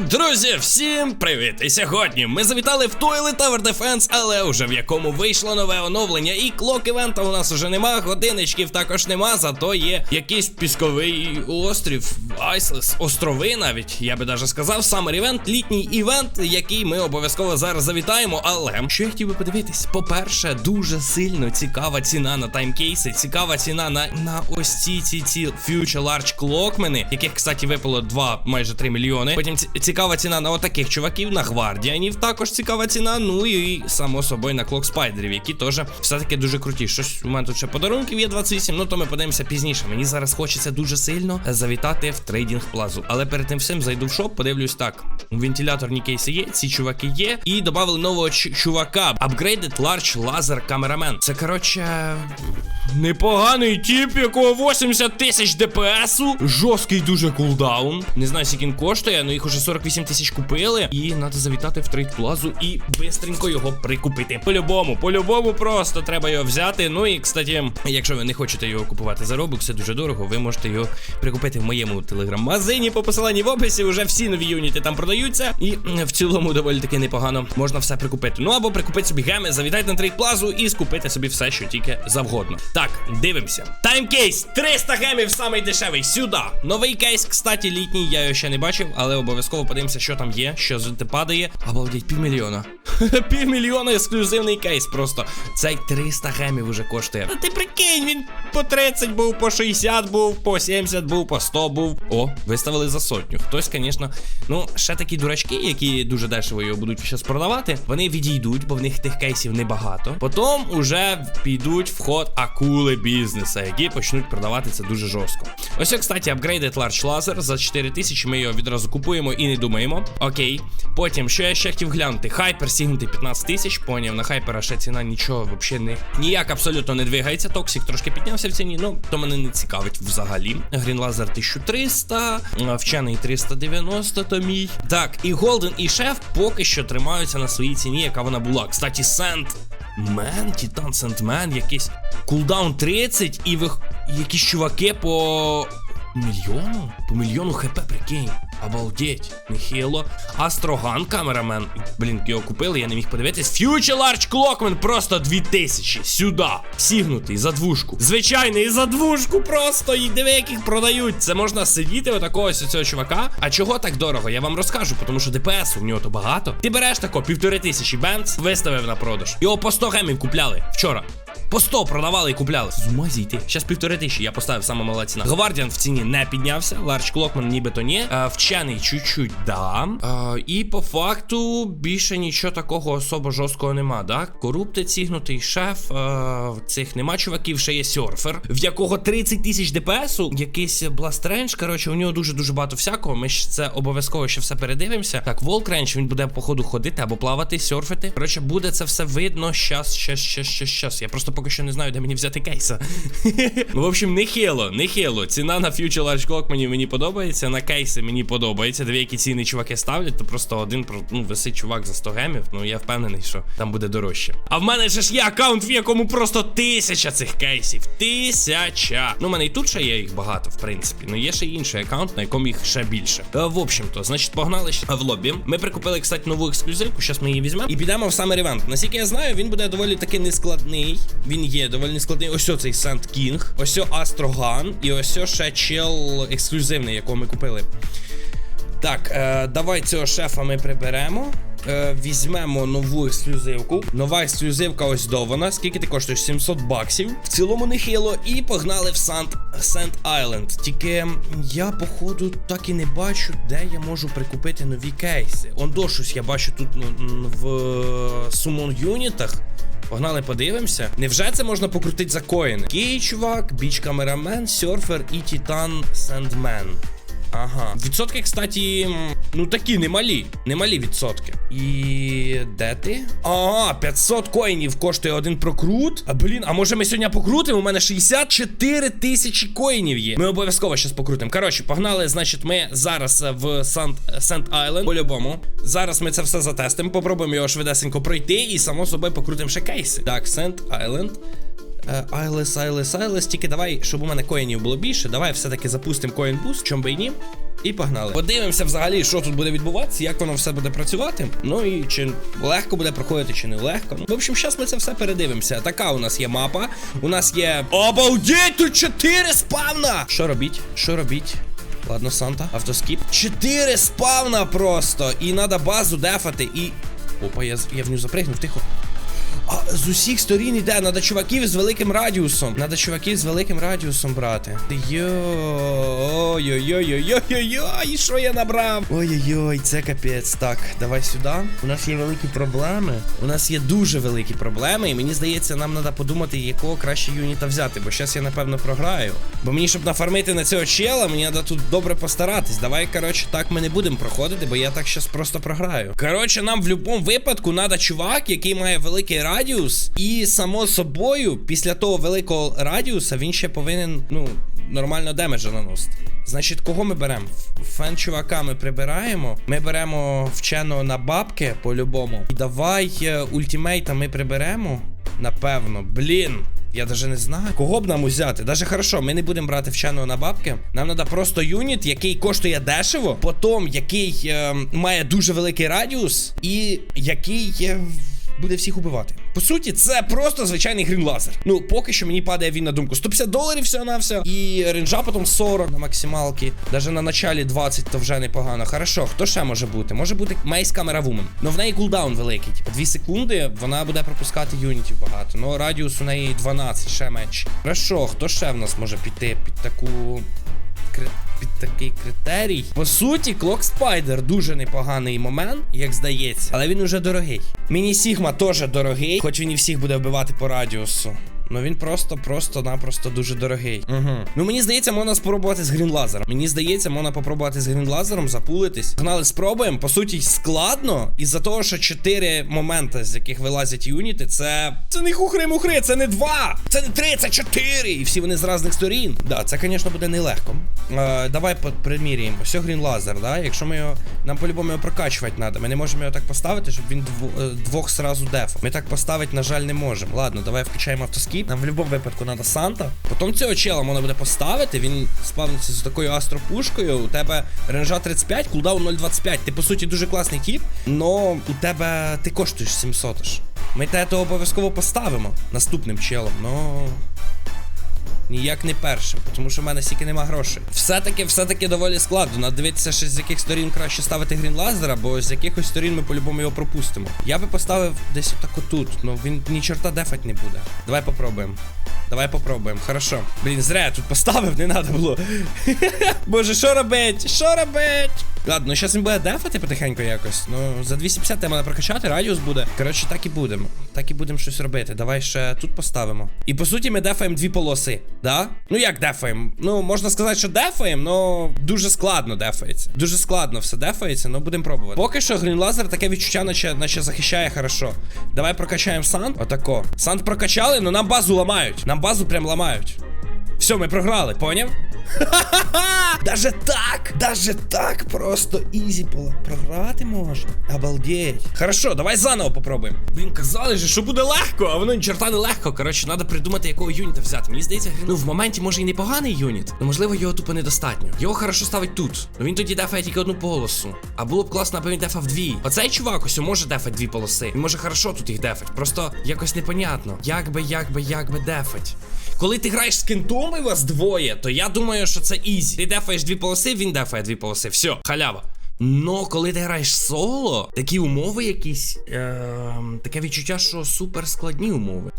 Друзі, всім привіт! І сьогодні ми завітали в Toilet Tower Defense, але уже в якому вийшло нове оновлення. І клок івента у нас уже нема, годиночків також нема, зато є якийсь пісковий острів, Айслес, острови навіть, я би даже сказав, Summer Event, літній івент, який ми обов'язково зараз завітаємо. Але що я хотів би подивитись? По-перше, дуже сильно цікава ціна на таймкейси, цікава ціна на, на ось ці ці ці Future Large Clockmeni, яких, кстати, випало 2, майже 3 мільйони. Потім ці- цікава ціна на отаких чуваків, на гвардіанів. Також цікава ціна. Ну і само собою на клок спайдерів, які теж все-таки дуже круті. Щось у мене тут ще подарунків є 28, ну то ми подивимося пізніше. Мені зараз хочеться дуже сильно завітати в трейдинг плазу. Але перед тим всім зайду в шоп, подивлюсь так. Вентиляторні кейси є, ці чуваки є. І додали нового чувака. Upgraded Large Laser Cameraman. Це коротше. Непоганий тип, якого 80 тисяч ДПСу. Жорсткий дуже кулдаун. Не знаю, скільки він коштує, але їх уже 48 тисяч купили. І треба завітати в трейд плазу і бистренько його прикупити. По-любому, по-любому просто треба його взяти. Ну і, кстати, якщо ви не хочете його купувати за робок, це дуже дорого. Ви можете його прикупити в моєму телеграм-магазині по посиланні в описі. Уже всі нові юніти там продаються. І в цілому доволі таки непогано можна все прикупити. Ну або прикупити собі геми, завітайте на трейд плазу і скупити собі все, що тільки завгодно. Так, дивимося. Таймкейс 300 гемів, самий дешевий. Сюди. Новий кейс, кстати, літній, я його ще не бачив, але обов'язково подивимося, що там є, що падає. Обалдеть, півмільйона. Півмільйона ексклюзивний кейс просто. Цей 300 гемів уже коштує. Та ти прикинь, він по 30 був, по 60 був, по 70 був, по 100 був. О, виставили за сотню. Хтось, звісно, ну, ще такі дурачки, які дуже дешево його будуть зараз продавати. Вони відійдуть, бо в них тих кейсів небагато. Потім уже підуть в ход акули бізнеса, які почнуть продавати це дуже жорстко. Ось, кстати, Upgraded Large Laser за 4000 ми його відразу купуємо і не думаємо. Окей. Потім, що я ще хотів глянути? Хайпер сігнутий 15 тисяч. Поняв, на хайпера ще ціна нічого взагалі не ніяк абсолютно не двигається. Токсик трошки піднявся в ціні, ну то мене не цікавить взагалі. Laser 1300, вчений 390 то мій. Так, і Голден, і шеф поки що тримаються на своїй ціні, яка вона була. Кстати, Сент. Мен, Титан Сентмен, якийсь кулдаун 30 і ви... якісь чуваки по мільйону? По мільйону хп, прикинь. Обалдеть, нехило. Астроган, камерамен. Блін, його купили, я не міг подивитись. Future Large Clockman просто 2000. Сюди. Сігнутий за двушку. Звичайний за двушку просто. І диви, яких продають. Це можна сидіти отакого ось цього чувака. А чого так дорого? Я вам розкажу, тому що ДПС у нього то багато. Ти береш тако півтори тисячі бенц, виставив на продаж. Його по 100 гемів купляли вчора. По 100 продавали і купляли. З ума зійти. Щас півтори тисячі я поставив саме мала ціна. Гвардіан в ціні не піднявся. Ларч Клокман нібито ні. Е, вчений чуть-чуть да. Е, і по факту більше нічого такого особо жорсткого нема, да? Корупти цігнутий шеф. Е, цих нема чуваків, ще є серфер, в якого 30 тисяч ДПСу. Якийсь Бластрендж. Коротше, у нього дуже-дуже багато всякого. Ми ж це обов'язково ще все передивимося. Так, Волкренч, він буде по ходу ходити або плавати, серфити. Коротше, буде це все видно. Щас, щас, щас, щас, щас. Я просто поки що не знаю, де мені взяти кейса. ну, в общем, нехило, нехило. Ціна на Future Large Clock мені, мені подобається, на кейси мені подобається. Дві які ціни чуваки ставлять, то просто один ну, висить чувак за 100 гемів. Ну я впевнений, що там буде дорожче. А в мене ж є аккаунт, в якому просто тисяча цих кейсів. Тисяча. Ну, в мене і тут ще є їх багато, в принципі. Ну є ще інший аккаунт, на якому їх ще більше. В общем-то, значить, погнали в лобі. Ми прикупили, кстати, нову ексклюзивку. Зараз ми її візьмемо і підемо в Summer Event. Наскільки я знаю, він буде доволі таки нескладний. Він є доволі нескладний. Ось цей Сент Кінг, ось Астроган, і ось ще чел ексклюзивний, якого ми купили. Так, е, давай цього шефа ми приберемо. Е, візьмемо нову ексклюзивку. Нова ексклюзивка ось до вона. Скільки ти коштуєш? 700 баксів. В цілому нехило. І погнали в Сент Айленд. Тільки я, походу, так і не бачу, де я можу прикупити нові кейси. Он до щось я бачу тут ну, в Сумон Юнітах. Погнали, подивимося. Невже це можна покрутити за коїни? Кей, чувак, біч камерамен, серфер і Титан Сендмен. Ага. Відсотки, кстати, ну такі немалі. Немалі відсотки. І де ти? Ага, 500 коїнів коштує один прокрут. А блін, а може ми сьогодні покрутимо? У мене 64 тисячі коїнів є. Ми обов'язково щас покрутимо. Коротше, погнали. Значить, ми зараз е, в Сент Айленд. По-любому. Зараз ми це все затестимо. Попробуємо його швидесенько пройти і само собою покрутимо ще кейси. Так, Сент Айленд. Е, Айлес, Айлес, Айлес. Тільки давай, щоб у мене коїнів було більше. Давай все-таки запустимо коін буст, чом би і ні. І погнали. Подивимося взагалі, що тут буде відбуватися, як воно все буде працювати. Ну і чи легко буде проходити, чи не легко. Ну, в общем, зараз ми це все передивимося. Така у нас є мапа. У нас є. Обалдеть, тут 4 спавна! Що робіть? Що робіть? Ладно, Санта, автоскіп. Чотири спавна просто. І треба базу дефати. І. Опа, я, я в нього запригнув, тихо. З усіх сторін іде, надо чуваків з великим радіусом. Надо чуваків з великим радіусом брати. Йо, ой-ой-ой-ой-ой-ой, що я набрав? Ой-ой-ой, це капець. Так, давай сюди. У нас є великі проблеми. У нас є дуже великі проблеми, і мені здається, нам треба подумати, якого краще юніта взяти, бо зараз я напевно програю. Бо мені, щоб нафармити на цього чела, мені треба тут добре постаратись. Давай, коротше, так ми не будемо проходити, бо я так зараз просто програю. Коротше, нам в будь-якому випадку треба чувак, який має великий радіус, і само собою, після того великого радіуса, він ще повинен, ну, нормально демеджа наносити. Значить, кого ми беремо? Фен чувака ми прибираємо. Ми беремо вченого на бабки по-любому. І давай е, ультимейта ми приберемо. Напевно, блін. Я даже не знаю, кого б нам узяти. Даже хорошо, ми не будемо брати вченого на бабки. Нам треба просто юніт, який коштує дешево, потім який е, має дуже великий радіус, і який е, буде всіх убивати. По суті, це просто звичайний грінлазер. Ну, поки що мені падає він на думку 150 доларів всього на все. І ренджа потім 40 на максималки. Даже на началі 20 то вже непогано. Хорошо, хто ще може бути? Може бути Мейс Камера Вумен. Ну в неї кулдаун великий. Типу 2 секунди вона буде пропускати юнітів багато. Ну радіус у неї 12, ще менше. Хорошо, хто ще в нас може піти під таку. Під такий критерій. По суті, Клок Спайдер дуже непоганий момент, як здається, але він уже дорогий. Міні Сігма теж дорогий, хоч він і всіх буде вбивати по радіусу. Ну він просто, просто-напросто дуже дорогий. Угу. Ну мені здається, можна спробувати з грінлазером. Мені здається, можна попробувати з грінлазером запулитись. Гнали, спробуємо. По суті, складно. Із-за того, що чотири моменти, з яких вилазять юніти, це. Це не хухри-мухри, це не два, це не три, це чотири. І всі вони з різних сторін. Да, це, звісно, буде нелегко. Е, давай приміряємо. Все грінлазер, да? Якщо ми його. Нам по-любому його прокачувати треба. Ми не можемо його так поставити, щоб він дво- е, двох сразу дефав. Ми так поставити, на жаль, не можемо. Ладно, давай включаємо автоскіп. Нам в будь-якому випадку треба Санта. Потім цього чела можна буде поставити. Він спавниться з такою астропушкою. У тебе ренжа 35, кулдаун 0.25. Ти по суті дуже класний кіп, но у тебе ти коштуєш 700 ж. Ми то обов'язково поставимо наступним челом, но. Ніяк не першим, тому що в мене стільки нема грошей. Все-таки, все-таки доволі складно. Надо дивитися, ще з яких сторін краще ставити грін лазера, бо з якихось сторін ми по-любому його пропустимо. Я би поставив десь отак отут, ну він ні чорта дефать не буде. Давай попробуємо. Давай попробуємо. Хорошо. Блін, зря я тут поставив, не треба було. Боже, що робить? Що робить? Ладно, ну зараз він буде дефати потихеньку якось. Ну, за 250 треба прокачати, радіус буде. Коротше, так і будемо. Так і будемо щось робити. Давай ще тут поставимо. І по суті, ми дефаємо дві полоси, да? Ну як дефаємо? Ну, можна сказати, що дефаємо, але дуже складно дефається. Дуже складно все дефається, але будемо пробувати. Поки що грінлазер таке відчуття, наче, наче захищає хорошо. Давай прокачаємо санд. Отако. Санд прокачали, але нам базу ламають. Нам базу прям ламають. Все, ми програли, поняв? Ха-ха-ха! Даже так! Даже так просто ізі було. Програти можна. Обалдеть. Хорошо, давай заново попробуємо. Блін, казали же, що буде легко, а воно ні черта не легко. Коротше, треба придумати, якого юніта взяти. Мені здається, ну в моменті може і непоганий юніт, але можливо його тупо недостатньо. Його хорошо ставить тут. Ну він тоді дефає тільки одну полосу. А було б класно, аби він дефав дві. Оцей чувак ось може дефать дві полоси. Він може хорошо тут їх дефать. Просто якось непонятно. Як би, як би, як би дефать. Коли ти граєш з кентом і вас двоє, то я думаю, що це ізі. Ти дефаєш дві полоси, він дефає дві полоси. Все, халява. Но коли ти граєш соло, такі умови якісь. Е, таке відчуття, що супер складні умови.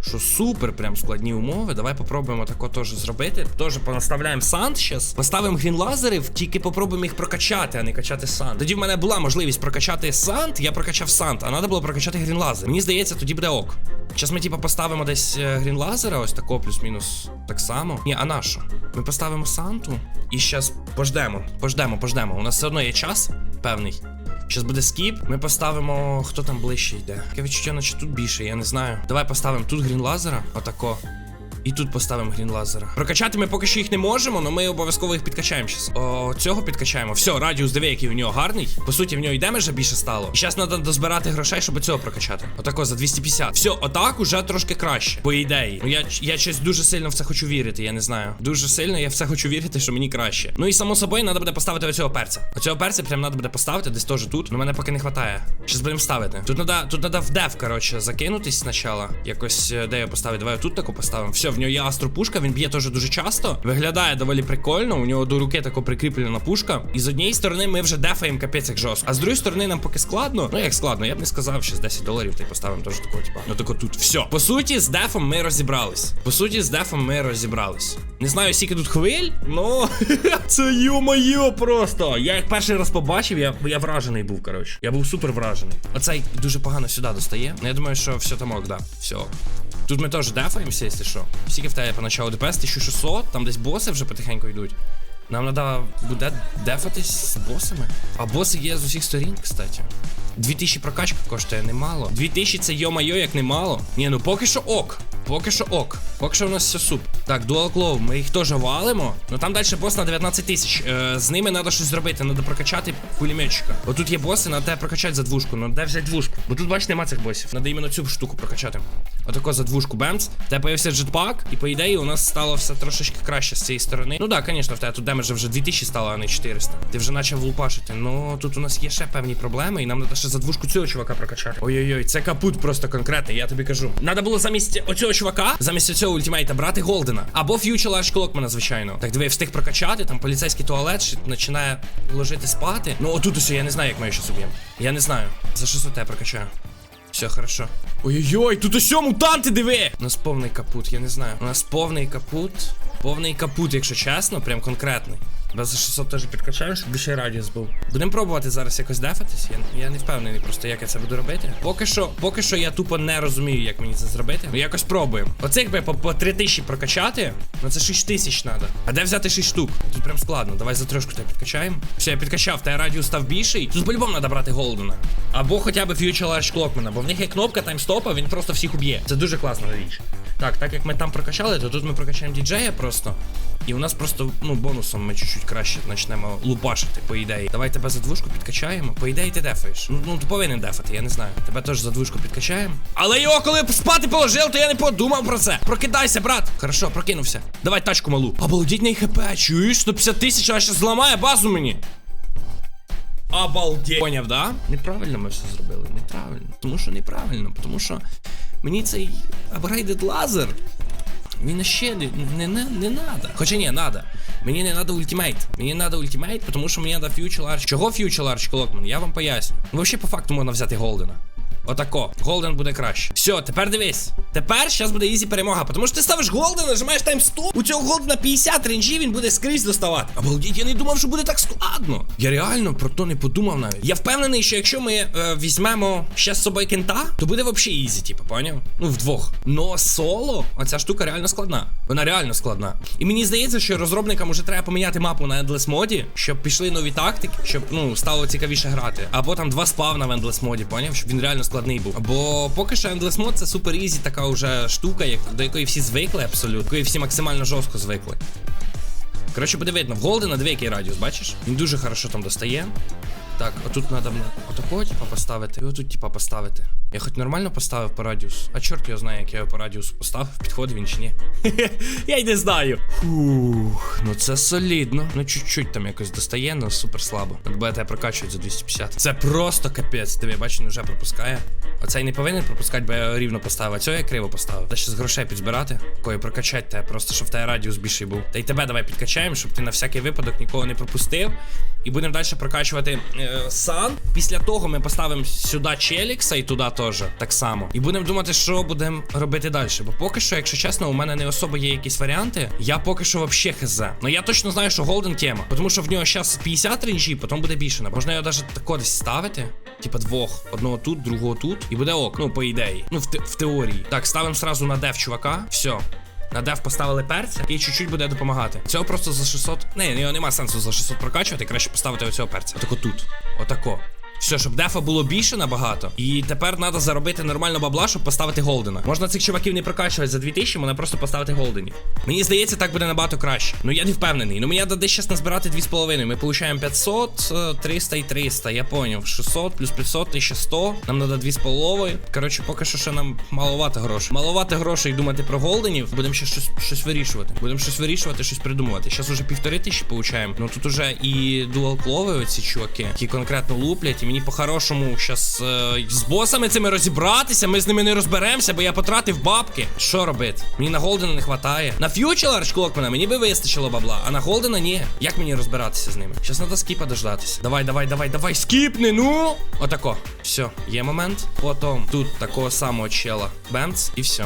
Що супер прям складні умови. Давай попробуємо тако теж зробити. Теж понаставляємо санд щас. Поставимо грінлазерів, тільки попробуємо їх прокачати, а не качати санд. Тоді в мене була можливість прокачати санд, я прокачав санд, а треба було прокачати грінлазер. Мені здається, тоді буде ок. Зараз ми типа поставимо десь е, грінлазера, ось тако, плюс-мінус так само. Ні, а на? Ми поставимо санту і зараз пождемо, пождемо, пождемо. У нас все одно є час певний. Щас буде скіп. Ми поставимо. Хто там ближче йде? Таке відчуття, наче тут більше, я не знаю. Давай поставимо тут грін лазера. Отако. І тут поставимо грін лазера. Прокачати ми поки що їх не можемо, але ми обов'язково їх підкачаємо щас. О, цього підкачаємо. Все, радіус диви, який у нього гарний. По суті, в нього і демеджа більше стало. І зараз треба дозбирати грошей, щоб цього прокачати. Отако за 250. Все, отак уже трошки краще. По ідеї. Ну я, я щось дуже сильно в це хочу вірити, я не знаю. Дуже сильно я в це хочу вірити, що мені краще. Ну і само собою треба буде поставити оцього перця. Оцього перця прям треба буде поставити десь теж тут. Ну мене поки не вистачає. Щас будемо ставити. Тут треба тут надо в дев, коротше, закинутись спочатку. Якось е, де його поставити. Давай тут таку поставимо. Все, в нього є астропушка, він б'є теж дуже часто. Виглядає доволі прикольно. У нього до руки тако прикріплена пушка. І з однієї сторони ми вже дефаємо капець як жорстко. А з другої сторони нам поки складно. Ну як складно, я б не сказав, що з 10 доларів ти поставимо теж такого, типа. Ну тако тут. Все. По суті, з дефом ми розібрались. По суті, з дефом ми розібрались. Не знаю, скільки тут хвиль, ну це йо-моє просто. Я як перший раз побачив, я, я вражений був, коротше. Я був супер вражений. Оцей дуже погано сюди достає. Ну я думаю, що все там ок, да. Все. Тут ми теж дефаємося, якщо що. Скільки в тебе поначалу ДПС? 1600, там десь боси вже потихеньку йдуть. Нам треба буде дефатись з босами. А боси є з усіх сторін, кстати. 2000 прокачка коштує немало. 2000 це йо-майо, як немало. Ні, ну поки що ок. Поки що ок. Поки що у нас все суп. Так, Dual Claw, ми їх теж валимо. Ну там далі бос на 19 тисяч. Е, з ними треба щось зробити, треба прокачати пулеметчика. Отут є боси, треба прокачати за двушку. Ну де взяти двушку? Бо тут, бачиш, нема цих босів. Треба іменно цю штуку прокачати. Отако за двушку бемц. В тебе появився джетпак, і по ідеї у нас стало все трошечки краще з цієї сторони. Ну так, да, звісно, в тебе тут демеджа вже 2000 стало, а не 400. Ти вже почав лупашити. Ну тут у нас є ще певні проблеми, і нам треба ще за двушку цього чувака прокачати. Ой-ой-ой, це капут просто конкретний, я тобі кажу. Надо було замість оцього чувака, замість цього ультимейта брати Голдена. Або Ф'ючер Ларш Клокмана, звичайно. Так диви, встиг прокачати, там поліцейський туалет починає ложити спати. Ну отут усе, я не знаю, як ми ще соб'ємо. Я не знаю. За 600 я прокачаю. Все хорошо. Ой-ой-ой, тут усьо мутанти, диви! У нас повний капут, я не знаю. У нас повний капут. Повний капут, якщо чесно, прям конкретний. Без за 600 теж підкачаю, щоб ще радіус був. Будемо пробувати зараз якось дефатись. Я, я не впевнений просто, як я це буду робити. Поки що, поки що я тупо не розумію, як мені це зробити. Ну якось пробуємо. Оцих би по, по 3000 прокачати, ну це 6000 треба. А де взяти 6 штук? Тут прям складно. Давай за трошку тебе підкачаємо. Все, я підкачав, та радіус став більший. Тут по-любому треба брати Голдена. Або хоча б Future Large Clockman, бо в них є кнопка таймстопа, він просто всіх уб'є. Це дуже класна річ. Так, так як ми там прокачали, то тут ми прокачаємо діджея просто. І у нас просто, ну, бонусом ми чуть-чуть краще почнемо лупашити, по ідеї. Давай тебе за двушку підкачаємо. По ідеї ти дефаєш. Ну, ну ти повинен дефати, я не знаю. Тебе теж за двушку підкачаємо. Але його, коли спати положив, то я не подумав про це. Прокидайся, брат. Хорошо, прокинувся. Давай тачку малу. Обалдіть хп, чуєш? 150 тисяч, а ще зламає базу мені. Обалдеть. Поняв, да? Неправильно ми все зробили. Неправильно. Тому що неправильно, тому що мені цей апгрейдед лазер. Він ще не, не, не, не надо. Хоча ні, надо. Мені не надо ультимейт. Мені надо ультимейт, тому що мені надо Future Large. Чого Future Large Клокман? Я вам поясню. Ну, взагалі, по факту можна взяти Голдена. Отако. Голден буде краще. Все, тепер дивись. Тепер зараз буде ізі перемога. Тому що ти ставиш голден, нажимаєш тайм 100. У цього голдена 50 ренджі, він буде скрізь доставати. Обалдіть, я не думав, що буде так складно. Я реально про то не подумав навіть. Я впевнений, що якщо ми е, візьмемо ще з собою кента, то буде взагалі ізі, типу, поняв? Ну, вдвох. Но соло, оця штука реально складна. Вона реально складна. І мені здається, що розробникам уже треба поміняти мапу на Endless моді, щоб пішли нові тактики, щоб ну стало цікавіше грати. Або там два спавна в Endless моді, поняв? Щоб він реально складний був. Бо поки що Endless Mode це супер ізі, така вже штука, як, до якої всі звикли абсолютно, якої всі максимально жорстко звикли. Коротше, буде видно, в Голдена дві який радіус, бачиш? Він дуже хорошо там достає. Так, отут треба отако, типа, поставити. І отут, типа, поставити. Я хоч нормально поставив по радіусу. А чорт його знає, як я по радіусу поставив, підходить він чи ні. я й не знаю. Фух, ну це солідно. Ну чуть-чуть там якось достає, але супер слабо. Тебе прокачують за 250. Це просто капець. Диви, бачу, вже пропускає. Оцей не повинен пропускати, бо я рівно поставив. А цього я криво поставив. Та ще з грошей підзбирати. Такої прокачати тебе, просто щоб тебе радіус більший був. Та й тебе давай підкачаємо, щоб ти на всякий випадок нікого не пропустив. І будемо далі прокачувати е, сан. Після того ми поставимо сюди Челікса і туди теж так само. І будемо думати, що будемо робити далі. Бо поки що, якщо чесно, у мене не особо є якісь варіанти. Я поки що вообще хз. Ну я точно знаю, що Голден тема. Тому що в нього зараз 50 ренджі, потім буде більше. Можна його навіть тако десь ставити. Типа двох. Одного тут, другого тут. І буде ок. Ну, по ідеї. Ну, в, те- в теорії. Так, ставимо сразу на деф чувака. Все. На деф поставили перця, який чуть-чуть буде допомагати. Цього просто за 600. Не, його нема сенсу за 600 прокачувати, краще поставити оцього перця. Отако тут. Отако. Все. Щоб дефа було більше набагато. І тепер треба заробити нормально бабла, щоб поставити голдена. Можна цих чуваків не прокачувати за 2000, можна просто поставити голденів. Мені здається, так буде набагато краще. Ну я не впевнений. Ну мені треба зараз назбирати 2,5. Ми получаємо 500, е, 300 і 300. Я поняв. 600 плюс 500, 1100. Нам треба 2,5. Коротше, поки що ще нам маловато грошей. Маловато грошей думати про голденів. Будемо ще щось, щось вирішувати. Будемо щось вирішувати, щось придумувати. Зараз уже півтори тисячі получаємо. Ну тут уже і дуал клови оці чуваки, які конкретно луплять. І мені по-хорошому зараз е, з босами цими розібратися. Ми з ними не розберемося, бо я потратив бабки. Що робити? Мені на голдена не хватає. На фьючер Клокмана мені би вистачило бабла, а на голдена ні. Як мені розбиратися з ними? Зараз треба скіпа дождатися. Давай, давай, давай, давай, скіпни, ну! Отако. Все, є момент. Потім тут такого самого чела. Бемц, і все.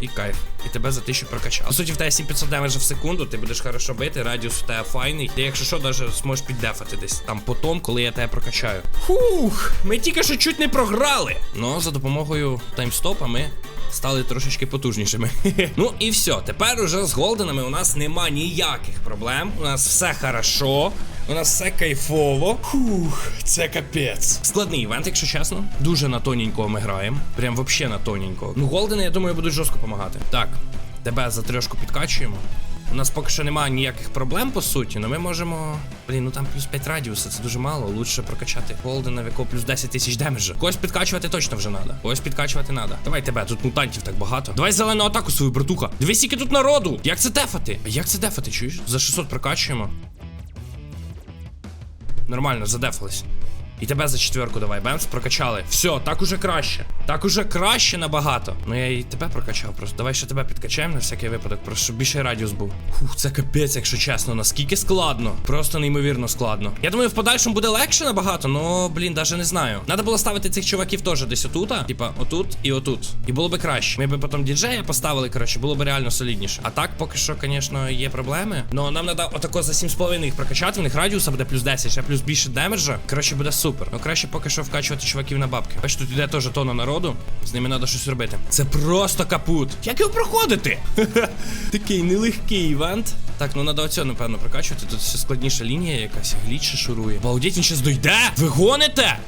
І кайф. І тебе за тисячу прокачав. По суті, в тебе 7500 демеджа в секунду, ти будеш хорошо бити, радіус у тебе файний. Ти, якщо що, даже зможеш піддефати десь там потом, коли я тебе прокачаю. Фух, ми тільки що чуть не програли. Ну, за допомогою таймстопа ми стали трошечки потужнішими. ну і все. Тепер уже з голденами у нас нема ніяких проблем. У нас все хорошо. У нас все кайфово. Фух, це капець. Складний івент, якщо чесно. Дуже на тоненького ми граємо. Прям вообще на тоненького. Ну, голдени, я думаю, будуть жорстко допомагати. Так, тебе за трьошку підкачуємо. У нас поки що немає ніяких проблем, по суті, але ми можемо. Блін, ну там плюс 5 радіуса, це дуже мало. Лучше прокачати Голдена, в якого плюс 10 тисяч демеджа. Когось підкачувати точно вже треба. Когось підкачувати треба. Давай тебе, тут мутантів так багато. Давай зелену атаку свою, братуха. Дивись, скільки тут народу. Як це дефати? А як це дефати, чуєш? За 600 прокачуємо. Нормально, задефались. І тебе за четверку давай, бемс, прокачали. Все, так уже краще. Так уже краще набагато. Ну я і тебе прокачав просто. Давай ще тебе підкачаємо на всякий випадок, просто щоб більший радіус був. Фух, це капець, якщо чесно, наскільки складно. Просто неймовірно складно. Я думаю, в подальшому буде легше набагато, но, блін, даже не знаю. Надо було ставити цих чуваків теж десь отута. Типа, отут і отут. І було би краще. Ми би потім діджея поставили, коротше, було б реально солідніше. А так, поки що, звісно, є проблеми. Но нам треба отако за 7,5 їх прокачати. В них радіуса буде плюс 10, ще плюс більше демеджа. Коротше, буде супер. Ну краще поки що вкачувати чуваків на бабки. Бачиш, тут іде теж тона народу. З ними треба щось робити. Це просто капут. Як його проходити? Такий нелегкий івент. Так, ну треба оцього, напевно, прокачувати. Тут все складніша лінія якась, гліч шурує. Балдіть, він щас дойде! Ви гоните?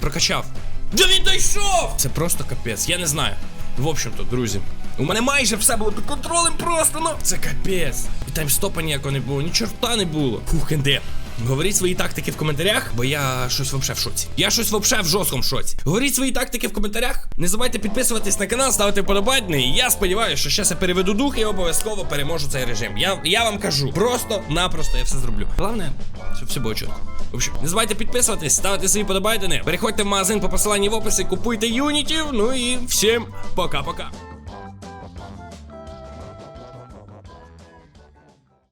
Прокачав. Да він дійшов! Це просто капець, я не знаю. В общем-то, друзі. У мене майже все було під контролем просто, ну. Це капець. І таймстопа ніякого не було, ні чорта не було. Фух, енде. Говоріть свої тактики в коментарях, бо я щось вообще в шоці. Я щось вообще в жорсткому шоці. Говоріть свої тактики в коментарях. Не забувайте підписуватись на канал, ставити вподобайки. Я сподіваюся, що зараз я переведу дух і обов'язково переможу цей режим. Я, я вам кажу, просто-напросто я все зроблю. Головне, щоб все було чітко. В общем, не забувайте підписуватись, ставити свої подобайдени. Переходьте в магазин по посиланні в описі, купуйте юнітів. Ну і всім пока-пока.